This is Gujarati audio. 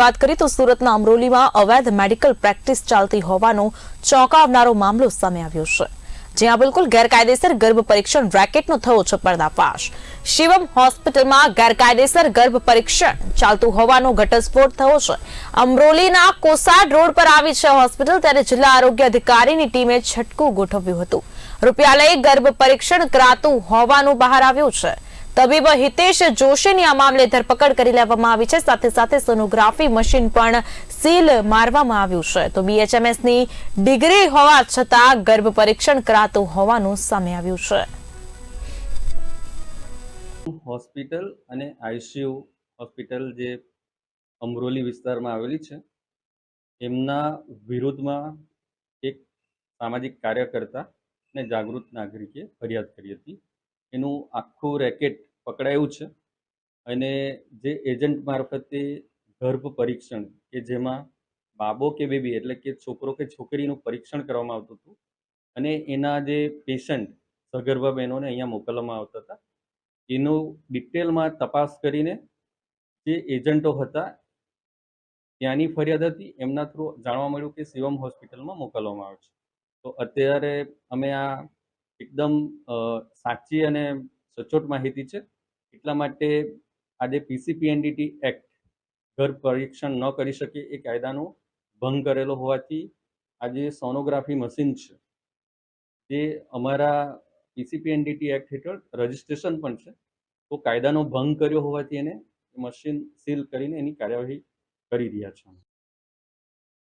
વાત કરીએ તો સુરતના અમરોલીમાં અવૈધ મેડિકલ પ્રેક્ટિસ ચાલતી હોવાનો ચોંકાવનારો મામલો સામે આવ્યો છે, જ્યાં બિલકુલ ગેરકાયદેસર ગર્ભ પરીક્ષણ રેકેટનો થયો છે પર્દાફાશ. શિવમ હોસ્પિટલમાં ગેરકાયદેસર ગર્ભ પરીક્ષણ ચાલતું હોવાનો ઘટસ્ફોટ થયો છે. અમરોલીના કોસાડ રોડ પર આવી છે હોસ્પિટલ, ત્યારે જિલ્લા આરોગ્ય અધિકારીની ટીમે છટકું ગોઠવ્યું હતું. રૂપિયા લઈ ગર્ભ પરીક્ષણ કરાતું હોવાનું બહાર આવ્યું છે. તબીબ હિતેશ જોશીની આ મામલે ધરપકડ કરી લેવામાં આવી છે. સાથે સાથે સોનોગ્રાફી મશીન પણ સીલ મારવામાં આવ્યું છે. તો બીએચએમએસની ડિગ્રી હોવા છતાં ગર્ભ પરીક્ષણ કરાતું હોવાનું સામે આવ્યું છે. હોસ્પિટલ અને આઈસીયુ હોસ્પિટલ જે અમરોલી વિસ્તારમાં આવેલી છે, એમના વિરુદ્ધમાં એક સામાજિક કાર્યકર્તા અને જાગૃત નાગરિકે ફરિયાદ કરી હતી. એનું આખું રેકેટ પકડાયું છે અને જે એજન્ટ મારફતે ગર્ભ પરીક્ષણ કે જેમાં બાબો કે બેબી એટલે કે છોકરો કે છોકરીનું પરીક્ષણ કરવામાં આવતું હતું અને એના જે પેશન્ટ સગર્ભા બહેનોને અહીંયા મોકલવામાં આવતા હતા, એનું ડિટેલમાં તપાસ કરીને જે એજન્ટો હતા ત્યાંની ફરિયાદ હતી, એમના થ્રુ જાણવા મળ્યું કે શિવમ હોસ્પિટલમાં મોકલવામાં આવે છે. તો અત્યારે અમે આ એકદમ સાચી અને સચોટ માહિતી છે. એટલા માટે આજે પીસીપીએનડીટી એક્ટ ઘર પરીક્ષણ ન કરી શકે એ કાયદાનો ભંગ કરેલો હોવાથી આજે સોનોગ્રાફી મશીન છે. જે અમારા પીસીપીએનડીટી એક્ટ હેઠળ રજિસ્ટ્રેશન પણ છે. તો કાયદાનો ભંગ કર્યો હોવાથી એને મશીન સીલ કરીને એની કાર્યવાહી કરી રહ્યા છે.